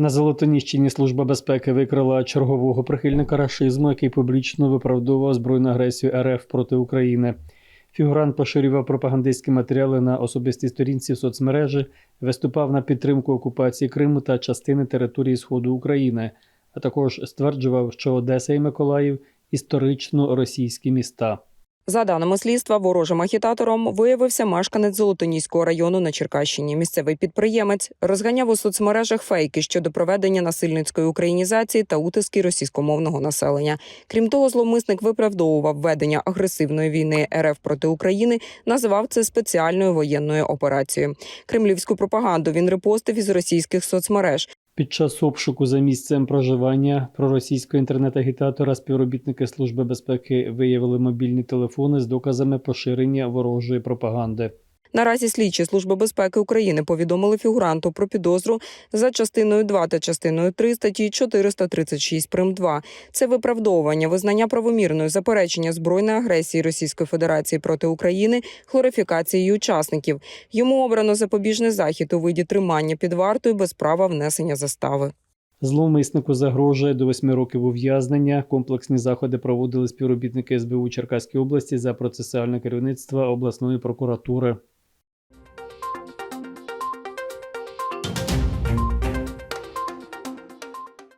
На Золотоніщині Служба безпеки викрила чергового прихильника рашизму, який публічно виправдовував збройну агресію РФ проти України. Фігурант поширював пропагандистські матеріали на особистій сторінці в соцмережі, виступав на підтримку окупації Криму та частини території Сходу України, а також стверджував, що Одеса і Миколаїв історично російські міста. За даними слідства, ворожим агітатором виявився мешканець Золотоніського району на Черкащині. Місцевий підприємець розганяв у соцмережах фейки щодо проведення насильницької українізації та утиски російськомовного населення. Крім того, зловмисник виправдовував ведення агресивної війни РФ проти України, називав це спеціальною воєнною операцією. Кремлівську пропаганду він репостив із російських соцмереж. Під час обшуку за місцем проживання проросійського інтернет-агітатора співробітники Служби безпеки виявили мобільні телефони з доказами поширення ворожої пропаганди. Наразі слідчі Служби безпеки України повідомили фігуранту про підозру за частиною 2 та частиною 3 статті 436 прим. 2. Це виправдовування, визнання правомірної заперечення збройної агресії Російської Федерації проти України, хлорифікації учасників. Йому обрано запобіжний захід у виді тримання під вартою без права внесення застави. Зловмиснику загрожує до восьми років ув'язнення. Комплексні заходи проводили співробітники СБУ Черкаської області за процесуальне керівництво обласної прокуратури.